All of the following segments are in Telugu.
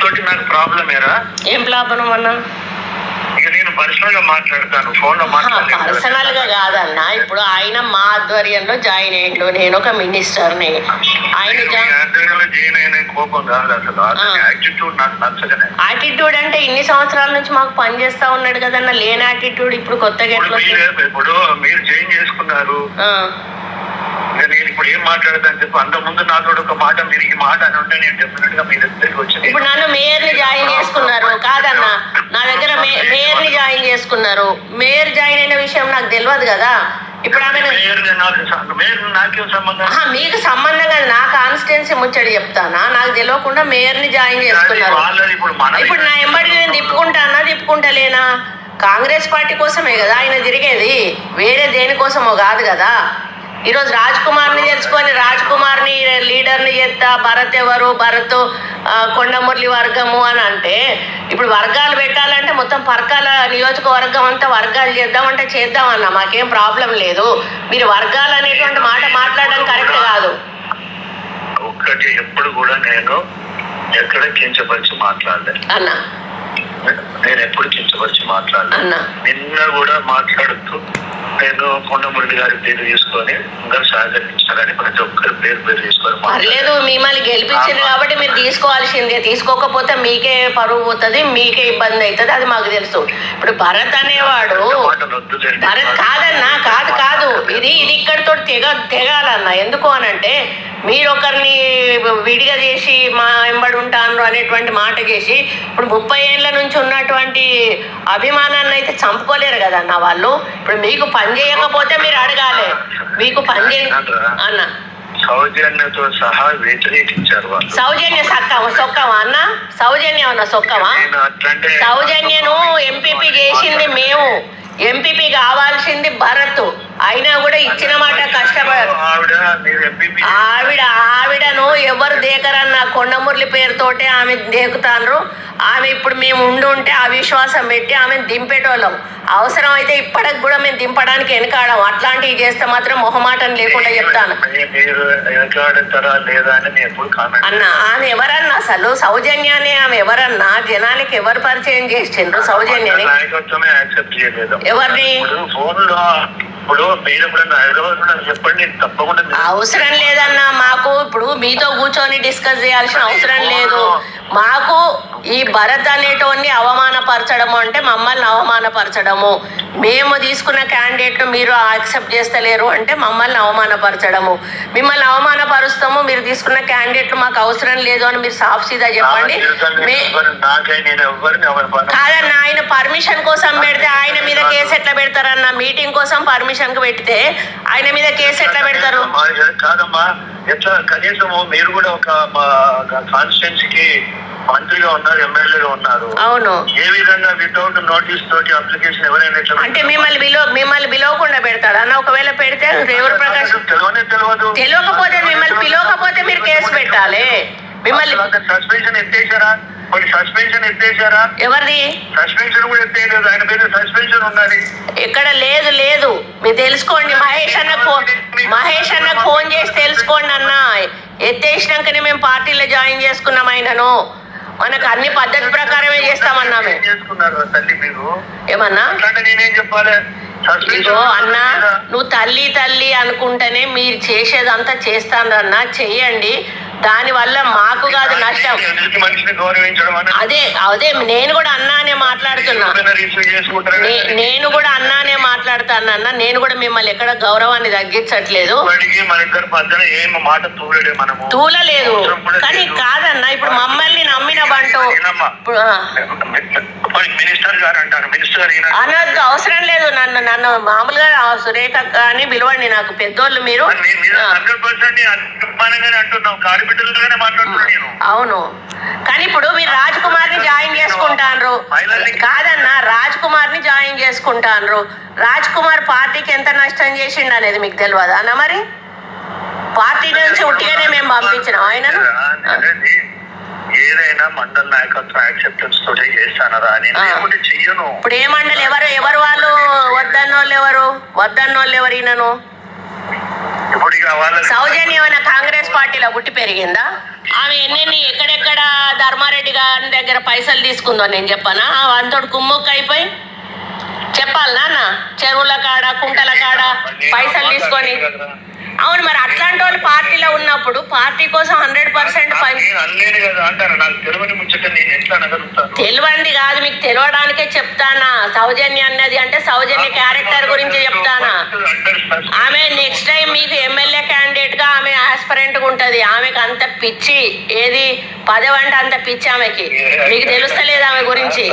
తోటి నాకు ప్రాబ్లం ఏరా? ఏం ప్రాబ్లం అన్న? ఇక నేను పర్సనల్గా మాట్లాడతాను ఫోన్లో మాట్లాడలేను పర్సనల్గా కాదన్న. ఇప్పుడు ఆయన మా ఆధ్వర్యంలో జాయిన్ అయ్యిండు నేను ఒక మినిస్టర్ని. ఆయన నేను మీ జా- ఆధ్వర్యంలో చేయను అనే కోపం కాదు అసలు. యాటిట్యూడ్ నాకు నచ్చగానే యాటిట్యూడ్ అంటే ఇన్ని సంవత్సరాల నుంచి మాకు పని చేస్తా ఉన్నాడు కదన్న. లేని యాటిట్యూడ్ ఇప్పుడు కొత్తగా ఎట్లా? ఇప్పుడు మీరు జాయిన్ చేసుకున్నారు. ఇక నేను ఇప్పుడు ఏం మాట్లాడతాను చెప్పు అంత ముందు నాతో ఒక మాట మీరు ఈ మాట అని ఉంటే నేను డెఫినెట్గా మీ దగ్గరికి వచ్చి ఇప్పుడు నన్ను మేయర్ని జాయిన్ చేసుకున్నారు. కాదన్న నా దగ్గర మేయర్ని జాయిన్ చేసుకున్నారు. మేయర్ జాయిన్ అయిన విషయం నాకు తెలియదు కదా. ఇప్పుడు ఆమె మీకు సంబంధం కాదు నా కాన్స్టిట్యున్సీ ముచ్చడి చెప్తానా? నాకు తెలియకుండా మేయర్ని జాయిన్ కానీ చేసుకున్నారు. ఇప్పుడు నా ఎంబడి నేను తిప్పుకుంటానా తిప్పుకుంటలేనా? కాంగ్రెస్ పార్టీ కోసమే కదా ఆయన తిరిగేది. వేరే దేనికోసమో కాదు కదా. ఈరోజు రాజ్ కుమార్ని తెలుసుకొని రాజ్ కుమార్ని లీడర్ని చేస్తా భరత్ ఎవరు? భరత్ కొండమురళి వర్గము అని అంటే ఇప్పుడు వర్గాలు పెట్టాలంటే మొత్తం పరకాల నియోజకవర్గం అంతా వర్గాలు చేద్దామంటే చేద్దామన్నా మాకేం ప్రాబ్లం లేదు. మీరు వర్గాలు అనేటువంటి మాట మాట్లాడడం కరెక్ట్ కాదు. ఒక్కటి ఎప్పుడు కూడా నేను ఎక్కడ కించపరిచి మాట్లాడలేదు అన్న. నేను ఎప్పుడు కించపరిచి మాట్లాడలేదు నిన్న కూడా మాట్లాడుతూ నేను కొండమురళి గారి పేరు సహకరించాలని ప్రతి ఒక్కరి పేరు పేరు తీసుకొని పర్లేదు మిమ్మల్ని గెలిపించారు కాబట్టి మీరు తీసుకోవాల్సిందే. తీసుకోకపోతే మీకే పరువు పోతుంది మీకే ఇబ్బంది అవుతుంది అది మాకు తెలుసు. ఇప్పుడు భరత్ అనేవాడు. భరత్ కాదన్నా కాదు కాదు. ఇది ఇది ఇక్కడితో తెగ తెగాలన్న. ఎందుకు అనంటే మీరు ఒకరిని విడిగా చేసి మా వెంబడి ఉంటాను అనేటువంటి మాట చేసి ఇప్పుడు ముప్పై ఏళ్ళ నుంచి ఉన్నటువంటి అభిమానాన్ని అయితే చంపుకోలేరు కదన్న వాళ్ళు. ఇప్పుడు మీకు పని చేయకపోతే మీరు అడగాలి. మీకు పని అన్న. సౌజన్యతో సహా వ్యతిరేకించారు సౌజన్య సక్కవ సొక్కవా అన్న? సౌజన్య అన్న సొక్కవా? సౌజన్యను ఎంపీపీ చేసింది మేము. ఎంపీపీ కావాల్సింది భరత్. అయినా కూడా ఇచ్చిన మాట ఆవిడ ఆవిడను ఎవరు దేకరన్న కొండమురళి పేరుతోటే ఆమె దేకుతాండ్రు. ఆమె ఇప్పుడు మేము ఉండి ఉంటే అవిశ్వాసం పెట్టి ఆమెను దింపేటోళ్ళం. అవసరం అయితే ఇప్పటికి కూడా మేము దింపడానికి వెనకాడం. అట్లాంటివి చేస్తే మాత్రం మొహమాటం లేకుండా చెప్తాను. అన్న ఆమె ఎవరన్నా అసలు సౌజన్యాన్ని ఆమె ఎవరన్నా జనానికి ఎవరు పరిచయం చేసిండ్రు సౌజన్యని నాయకత్వమే యాక్సెప్ట్ చేయలేదు. ఎవరిని? ఇప్పుడు మీరు హైదరాబాద్ చెప్పండి తప్పకుండా అవసరం లేదన్నా మాకు ఇప్పుడు మీతో కూర్చొని డిస్కస్ చేయాల్సిన అవసరం లేదు. మాకు ఈ భరత్ అనేటోన్ని అవమానపరచడము అంటే మమ్మల్ని అవమానపరచడము. మేము తీసుకున్న క్యాండిడేట్ మీరు యాక్సెప్ట్ చేస్తలేరు అంటే మమ్మల్ని అవమానపరచడము. మిమ్మల్ని అవమానపరుస్తాము మీరు తీసుకున్న క్యాండిడేట్ మాకు అవసరం లేదు అని మీరు సాఫ్ సీదా చెప్పండి. కాదన్న ఆయన పర్మిషన్ కోసం పెడితే ఆయన మీద కేసు ఎట్లా పెడతారన్న? మీటింగ్ కోసం పర్మిషన్ కు పెడితే ఆయన మీద కేసు ఎట్లా పెడతారు? కాదమ్మా ఎట్లా? కనీసం మీరు కూడా ఒక కాన్స్టిట్యున్సీకి మంత్రిగా ఉన్నారు ఎమ్మెల్యేగా ఉన్నారు. అవును. ఏ విధంగా వితౌట్ నోటీస్ తోటి అప్లికేషన్ ఎవరైనా అంటే మిమ్మల్ని బిలో మిమ్మల్ని పిలవకుండా పెడతాడు అన్న ఒకవేళ పెడితే రేవూరు తెలియనే తెలియదు. తెలియకపోతే మిమ్మల్ని పిలవకపోతే మీరు కేసు పెట్టాలి. మిమ్మల్ని సస్పెన్షన్ ఎత్తేసారా? కొన్ని సస్పెన్షన్ ఎత్తేసారా? ఎవరిది? సస్పెన్షన్ కూడా ఎత్తేయలేదు. ఆయన పేరు సస్పెన్షన్ ఉన్నది ఎక్కడ లేదు లేదు. మీరు తెలుసుకోండి. మహేష్ అన్న ఫోన్ మహేష్ అన్న ఫోన్ చేసి తెలుసుకోండి అన్న. ఎత్తేసినాకనే మేము పార్టీలో జాయిన్ చేసుకున్నాం ఆయనను. మనకు అన్ని పద్ధతి ప్రకారమే చేస్తామన్నా ఏమన్నా? అన్న నువ్వు తల్లి తల్లి అనుకుంటేనే మీరు చేసేదంతా చేస్తానన్నా చెయ్యండి. దానివల్ల మాకు కాదు నష్టం. అదే అదే నేను కూడా అన్నానే మాట్లాడుతున్నా. నేను కూడా అన్నానే మాట్లాడుతానన్న నేను కూడా మిమ్మల్ని ఎక్కడ గౌరవాన్ని తగ్గించట్లేదు. తూలలేదు. కానీ కాదన్న ఇప్పుడు మమ్మల్ని నమ్మిన బంటు. మినిస్టర్ గారు అంటారు. మినిస్టర్ అనొద్దు అవసరం లేదు నన్ను నన్ను మామూలుగా సురేఖ అని పిలవండి నాకు పెద్దోళ్ళు మీరు. అవును. కానీ ఇప్పుడు మీరు రాజ్ కుమార్ని జాయిన్ చేసుకుంటాన్రు. కాదన్న రాజ్ కుమార్ని జాయిన్ చేసుకుంటాన్రు. రాజ్ కుమార్ పార్టీకి ఎంత నష్టం చేసిండు అనేది మీకు తెలియదా అన్న మరి? పార్టీ నుంచి ఉట్టిగానే మేము పంపించినాం. అనేది ఏదైనా మండల నాయకత్వం యాక్సెప్టెన్స్ తోటే చేస్తానరా నేను. లేకుంటే చెయ్యను. ఇప్పుడు ఏమండలు ఎవరు ఎవరు వాళ్ళు వద్దన్నోళ్ళు ఎవరు? వద్దన్నోళ్ళు ఎవరు ఈయనను? ఇప్పుడు ఇప్పుడు ఇక వాళ్ళ సౌజన్య ఏమైనా కాంగ్రెస్ పార్టీలో పుట్టి పెరిగిందా? ఆమె ఎన్నెన్ని ఎక్కడెక్కడ ధర్మారెడ్డి గారి దగ్గర పైసలు తీసుకుందో నేను చెప్పానా? అంతటి కుమ్ముక్క అయిపోయి చెప్పాలి నాన్న. చెరువుల కాడ కుంటల కాడ పైసలు తీసుకొని. అవును మరి అట్లాంటి వాళ్ళు పార్టీలో ఉన్నప్పుడు పార్టీ కోసం హండ్రెడ్ పర్సెంట్ నేను అనలేను కదా అంటారు. నాకు తెలియని ముచ్చట నేను ఎట్లా అనగలుగుతాను తెలియంది కాదు మీకు తెలియడానికే చెప్తానా? సౌజన్య అన్నది అంటే సౌజన్య క్యారెక్టర్ గురించి చెప్తానా? ఆమె నెక్స్ట్ టైం మీకు ఎమ్మెల్యే క్యాండిడేట్గా ఆమె ఆస్పరెంట్గా ఉంటది. ఆమెకు అంత పిచ్చి ఏది? పదవి అంటే అంత పిచ్చి ఆమెకి. మీకు తెలుస్తలేదు ఆమె గురించి.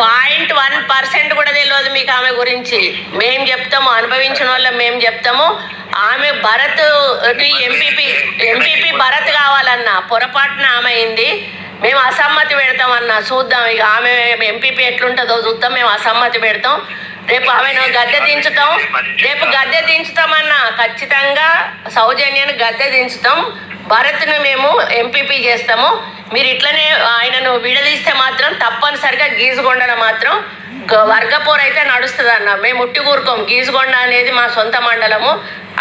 పాయింట్ వన్ పర్సెంట్ కూడా తెలియదు మీకు ఆమె గురించి. మేం చెప్తాము అనుభవించిన వాళ్ళం మేము చెప్తాము. ఆమె భరత్ ఎంపీపీ ఎంపీపీ భరత్ కావాలన్నా పొరపాటున ఆమె అయింది. మేము అసమ్మతి పెడతామన్నా చూద్దాం. ఇక ఆమె ఎంపీపీ ఎట్లుంటుందో చూద్దాం. మేము అసమ్మతి పెడతాం. రేపు ఆమెను గద్దె దించుతాం. రేపు గద్దె దించుతామన్నా ఖచ్చితంగా సౌజన్యను గద్దె దించుతాం. భరత్ను మేము ఎంపీపీ చేస్తాము. మీరు ఇట్లనే ఆయనను విడదీస్తే మాత్రం తప్పనిసరిగా గీజుగొండన మాత్రం వర్గపోరు అయితే నడుస్తుంది అన్న మేము ఉట్టి ఊరుకోం గీజుగొండ అనేది మా సొంత మండలము.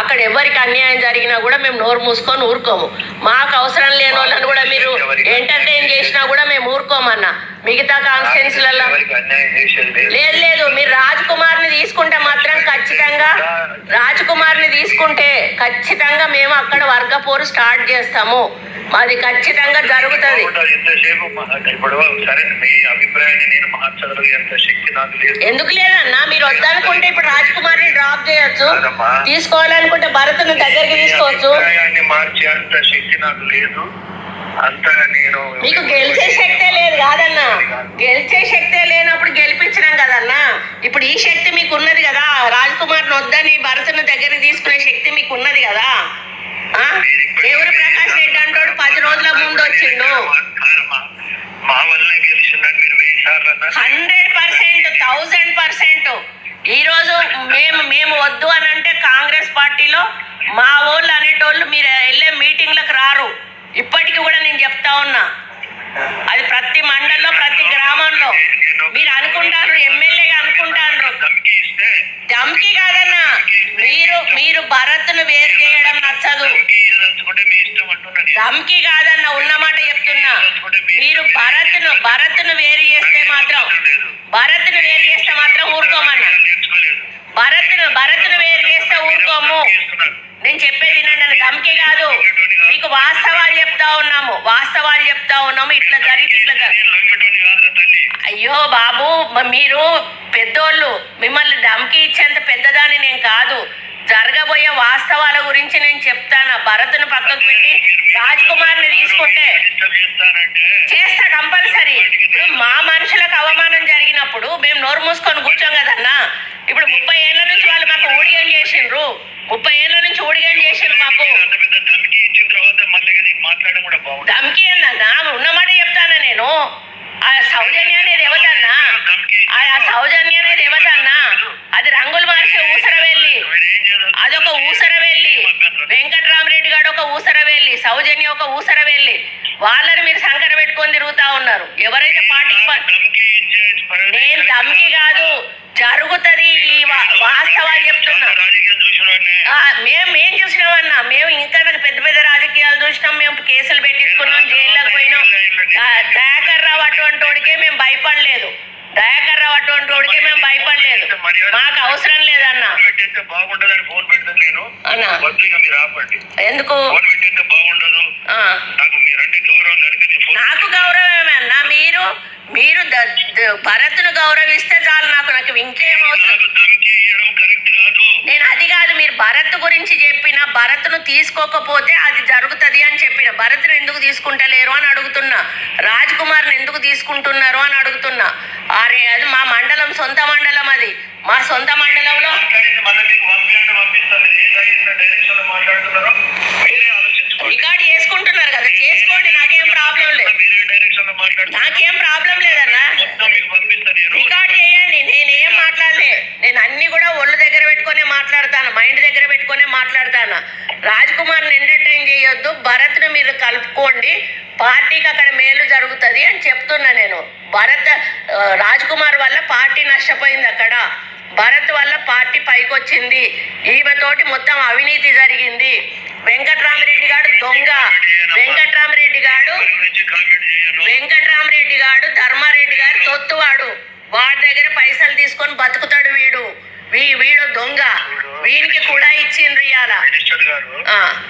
అక్కడ ఎవరికి అన్యాయం జరిగినా కూడా మేము నోరు మూసుకొని ఊరుకోము. మాకు అవసరం లేని వాళ్ళని కూడా మీరు ఎంటర్టైన్ చేసినా కూడా మేము ఊరుకోమన్నా. మిగతా కాన్స్టిట్యున్సీలలో చేసేది లేదు లేదు. మీరు రాజ్ కుమార్ని తీసుకుంటే మాత్రం ఖచ్చితంగా రాజ్ కుమార్ని తీసుకుంటే ఖచ్చితంగా మేము అక్కడ వర్గ పోరు స్టార్ట్ చేస్తాము. అది ఖచ్చితంగా జరుగుతుంది. ఎందుకు లేదన్నా? మీరు వద్దనుకుంటే ఇప్పుడు రాజ్ కుమార్ని డ్రాప్ చేయొచ్చు. తీసుకోవాలనుకుంటే భరత్ను దగ్గరికి తీసుకోవచ్చు. మార్చే అంత శక్తి నాకు లేదు. నేను మీకు గెలిచే శక్తే లేదు కాదన్నా. గెలిచే శక్తే లేనప్పుడు గెలిపించినాం కదన్నా. ఇప్పుడు ఈ శక్తి మీకు ఉన్నది కదా. రాజ్ కుమార్ వద్దని భరత్ను దగ్గరికి తీసుకునే శక్తి మీకు ఉన్నది కదా? దేవుడు ప్రకాష్ రెడ్డి అంటోడు పది రోజుల ముందు వచ్చిండు. కాదమ్మా. మా వల్ల గెలిచిందని మీరు వెయ్యి సార్లు అన్నారు. Hundred percent thousand percent. ఈ రోజు మేము మేము వద్దు అని అంటే కాంగ్రెస్ పార్టీలో మా వాళ్ళు అనేటోళ్ళు మీరు వెళ్ళే మీటింగ్లకు రారు. ఇప్పటికీ కూడా నేను చెప్తా ఉన్నా. అది ప్రతి మండలంలో ప్రతి గ్రామంలో. మీరు అనుకుంటారు ఎమ్మెల్యేగా అనుకుంటారు. ధమ్కి కాదన్నా మీరు మీరు భరత్ను వేరు చేయడం నచ్చదు. ధమ్కి కాదన్న ఉన్నమాట చెప్తున్నా. మీరు భరత్ను భరత్ను వేరు చేస్తే మాత్రం భరత్ను వేరు చేస్తే మాత్రం ఊరుకోమన్నా. నేర్చుకోలేదు భరత్ను భరత్ను వేరు చేస్తే ఊరుకోము. నేను చెప్పేది వినండి అని కాదు. మీకు వాస్తవాలు చెప్తా ఉన్నాము వాస్తవాలు చెప్తా ఉన్నాము ఇట్లా జరిగితే ఇట్లా అయ్యో బాబు మీరు పెద్దోళ్ళు మిమ్మల్ని దమ్కి ఇచ్చేంత పెద్దదాన్ని నేను కాదు. జరగబోయే వాస్తవాల గురించి నేను చెప్తాను. భరత్ను పక్కకు పెట్టి రాజ్ కుమార్ని తీసుకుంటే చేస్తా కంపల్సరీ. ఇప్పుడు మా మనుషులకు అవమానం జరిగినప్పుడు మేము నోరు మూసుకొని కూర్చోం కదన్నా. ఇప్పుడు ముప్పై ఏళ్ళ నుంచి వాళ్ళు మాకు ఊడిగం చేసిండ్రు. ముప్పై ఏళ్ళ నుంచి ఊడిగం చేసిండ్రు మాకు. ధమ్కి తర్వాత మళ్ళీ నేను మాట్లాడడం కూడా బాగుంటుంది దమ్కి ఏందన్నా ఉన్నమాట చెప్తానా నేను? ఆ సౌజన్య అనేది ఎవతన్నా ఆ సౌజన్య అనేది ఎవతన్నా అది రంగులు మార్చే ఊసర వెళ్ళి మీరు ఏం చేయాలి అదొక ఊసర వెళ్ళి వెంకట్రామరెడ్డి గారు ఒక ఊసర వెళ్ళి సౌజన్య ఒక ఊసర వెళ్ళి వాళ్ళని మీరు సంకర పెట్టుకొని తిరుగుతా ఉన్నారు. ఎవరైతే పార్టీకి ధమ్కి నేను దమ్కి కాదు జరుగుతుంది వాస్తవాలు చెప్తున్నా. మేము ఏం చూసినామన్నా మేము ఇంకా పెద్ద చూసినాం మేము కేసులు పెట్టించుకున్నాం జైల్లోకి పోయినాం. దయాకర్ రావు అటువంటి వాడికే మేము భయపడలేదు. దయాకర్ రావు అటువంటి వాడికే మేము భయపడలేదు. మాకు అవసరం లేదన్నా. ఎందుకు? నాకు గౌరవమే అన్నా. మీరు మీరు భరత్ను గౌరవిస్తే చాలు నాకు నాకు ఇంకేం అవసరం నాకు ధమ్కి ఇవ్వడం కరెక్ట్ కాదు నేను అది కాదు మీరు భరత్ గురించి చెప్పిన భరత్ను తీసుకోకపోతే అది జరుగుతుంది అని చెప్పిన భరత్ను ఎందుకు తీసుకుంటలేరు అని అడుగుతున్నా రాజ్ కుమార్ని ఎందుకు తీసుకుంటున్నారు అని అడుగుతున్నా. అరే అది మా మండలం సొంత మండలం అది. మా సొంత మండలంలో రికార్డ్ చేసుకుంటున్నారు కదా చేసుకోండి నాకేం ప్రాబ్లం లేదు. నాకేం ప్రాబ్లం లేదన్నా. రికార్డ్ చేయండి నేను మాట్లాడలే. నేను అన్ని కూడా పెట్టుకునే మాట్లాడతాను మైండ్ దగ్గర పెట్టుకునే మాట్లాడతాను. రాజ్ కుమార్ని ఎంటర్టైన్ చేయొద్దు భరత్ను మీరు కలుపుకోండి పార్టీకి అక్కడ మేలు జరుగుతుంది అని చెప్తున్నా నేను. భరత్ రాజ్ కుమార్ వల్ల పార్టీ నష్టపోయింది అక్కడ. భరత్ వల్ల పార్టీ పైకొచ్చింది. ఈమెతోటి మొత్తం అవినీతి జరిగింది. వెంకట్రామరెడ్డి గారు దొంగ. వెంకట్రామరెడ్డి గారు వెంకట్రామరెడ్డి గారు ధర్మారెడ్డి గారు తొత్తువాడు. వాడి దగ్గర పైసలు తీసుకొని బతుకుతాడు వీడు. వీ వీడు దొంగ. వీనికి కూడా ఇచ్చిండ్రు ఇవాళ మినిస్టర్ గారు.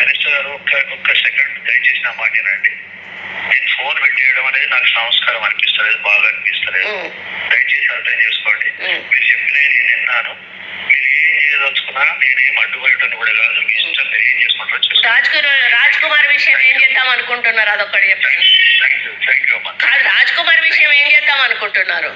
మినిస్టర్ గారు ఒక్క ఒక్క సెకండ్ దయచేసి నా మాట వినండి. నేను ఫోన్ పెట్టేయడం అనేది నాకు సంస్కారం అనిపిస్తలేదు బాగా అనిపిస్తలేదు. దయచేసి అర్థం చేసుకోండి. మీరు చెప్పిన నేను విన్నాను. మీరు ఏం చేయదలుచుకున్నా నేనేం అడ్డుపడటం కూడా కాదు మీ ఇష్టం మీరు ఏం చేసుకుంటారో రాజ్ కుమార్ రాజ్ కుమార్ విషయం ఏం చేద్దాం అనుకుంటున్నారు? అదొక్కటి చెప్పండి. థ్యాంక్ యూ థ్యాంక్ యూ అమ్మా. కాదు రాజ్ కుమార్ విషయం ఏం చేద్దాం అనుకుంటున్నారు?